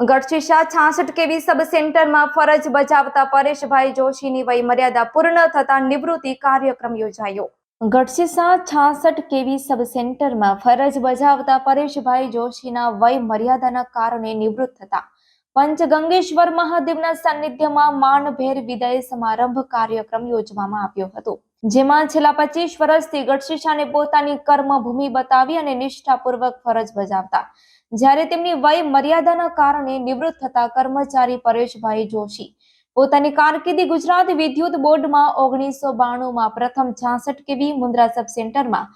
ગઢશીશા છાસઠ કેવી સબ સેન્ટરમાં ફરજ બજાવતા પરેશભાઈ જોશીની વય મર્યાદા પૂર્ણ થતા નિવૃત્તિ કાર્યક્રમ યોજાયો. ગઢશીશા છાસઠ કેવી સબ સેન્ટરમાં ફરજ બજાવતા પરેશભાઈ જોશીના વય મર્યાદાના કારણે નિવૃત્ત થતા. પંચગંગેશ્વર મહાદેવના સાનિધ્યમાં માનભેર વિદાય સમારંભ કાર્યક્રમ યોજવામાં આવ્યો હતો. જેમાં છેલ્લા પચીસ વર્ષથી ગઢશીશાને પોતાની કર્મભૂમિ બતાવી અને નિષ્ઠાપૂર્વક ફરજ બજાવતા. જ્યારે તેમની વય મર્યાદાના કારણે નિવૃત્ત થતા કર્મચારી પરેશભાઈ જોશી. પોતાની કારકિર્દી ગુજરાત વિદ્યુત બોર્ડમાં ઓગણીસો બાણુંમાં પ્રથમ છાસઠ કેવી મુન્દ્રા સબ સેન્ટરમાં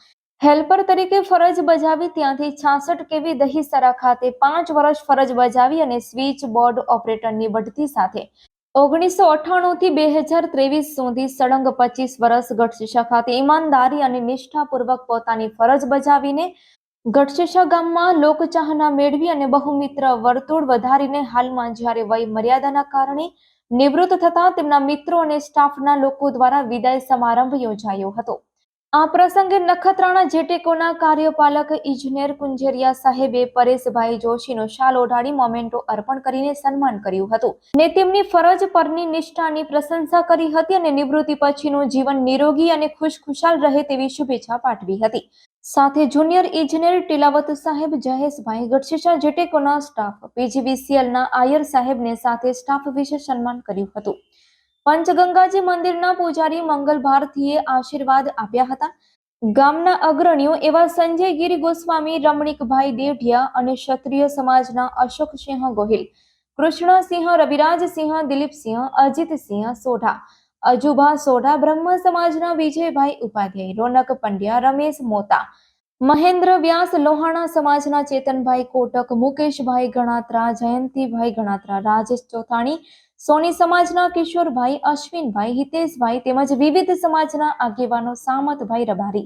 હેલ્પર તરીકે ફરજ બજાવી ત્યાંથી છાસઠ કેવી દહીસરા ખાતે પાંચ વર્ષ ફરજ બજાવી અને સ્વિચ બોર્ડ ઓપરેટરની બઢતી સાથે ઓગણીસો અઠ્ઠાણું થી બે હજાર ત્રેવીસ સુધી સળંગ પચીસ વર્ષ ગઢશીશા ખાતે ઈમાનદારી અને નિષ્ઠાપૂર્વક પોતાની ફરજ બજાવીને ગઢશીશા ગામમાં લોકચાહના મેળવી અને બહુમિત્ર વર્તુળ વધારીને હાલમાં જ્યારે વય મર્યાદાના કારણે નિવૃત્ત થતા તેમના મિત્રો અને સ્ટાફના લોકો દ્વારા વિદાય સમારંભ યોજાયો હતો. આ પ્રસંગે નખત્રાણા જેટેકોના કાર્યપાલક ઇજનેર કુંજેરિયા સાહેબે પરેશભાઈ જોશીનો શાલ ઓઢાડી મોમેન્ટો અર્પણ કરીને સન્માન કર્યું હતું. ને તેમની ફરજ પરની નિષ્ઠાની પ્રશંસા કરી હતી અને નિવૃત્તિ પછીનું જીવન નિરોગી અને ખુશખુશાલ રહે તેવી શુભેચ્છા પાઠવી હતી. સાથે જુનિયર ઇજનેર ટીલાવત સાહેબ જહેશભાઈ ગઢશીશા જેટેકોના સ્ટાફ, પીજીવીસીએલના આયર સાહેબને સાથે સ્ટાફ વિશે સન્માન કર્યું હતું. પંચગંગાજી મંદિરના પૂજારી મંગલ ભારતીએ આશીર્વાદ આપ્યા હતા. ગામના અગ્રણીઓ એવા સંજય ગીરી ગોસ્વામી, રમણીકભાઈ દેઢિયા અને ક્ષત્રિય સમાજના અશોકસિંહ ગોહિલ કૃષ્ણસિંહ રવિરાજસિંહ દિલીપસિંહ અજીતસિંહ સોઢા, અજુભા સોઢા, બ્રહ્મ સમાજના વિજયભાઈ ઉપાધ્યાય, રોનક પંડ્યા, રમેશ મોતા, મહેન્દ્ર વ્યાસ લોહાણા સમાજના ચેતનભાઈ કોટક, મુકેશભાઈ ગણાત્રા, જયંતિભાઈ ગણાત્રા, રાજેશ ચોથાણી સોની સમાજના કિશોરભાઈ, અશ્વિનભાઈ, હિતેશભાઈ તેમજ વિવિધ સમાજના આગેવાનો સામતભાઈ રબારી,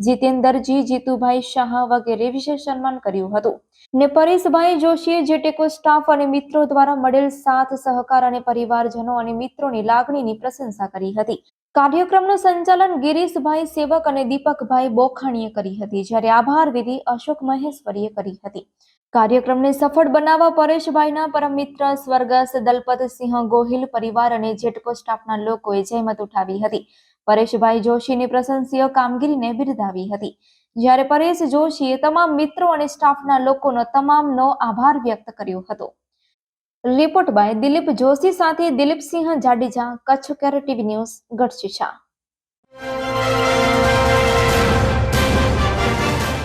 જીતેન્દરજી, જીતુભાઈ શાહ વગેરે વિશે સન્માન કર્યું હતું. ને પરેશભાઈ જોશીએ જેટેકો સ્ટાફ અને મિત્રો દ્વારા મળેલ સાથ, સહકાર અને પરિવારજનો અને મિત્રોની લાગણીની પ્રશંસા કરી હતી. કાર્યક્રમનું સંચાલન ગિરીશભાઈ સેવક અને દીપકભાઈ બોખાણીએ કરી હતી, જ્યારે આભાર વિધિ અશોક મહેશ્વરીએ કરી હતી. કાર્યક્રમને સફળ બનાવવા પરેશભાઈના પરમ મિત્ર સ્વર્ગસ દલપતસિંહ ગોહિલ પરિવાર અને જેટકો સ્ટાફના લોકોએ જહેમત ઉઠાવી હતી. પરેશભાઈ જોશીની પ્રશંસીય કામગીરીને બિરદાવી હતી. જ્યારે પરેશ જોશીએ તમામ મિત્રો અને સ્ટાફના લોકોનો તમામનો આભાર વ્યક્ત કર્યો હતો. રિપોર્ટ બાય દિલીપ જોશી સાથે Dilipsinh Jadeja Kutch care TV news Gadhshisha.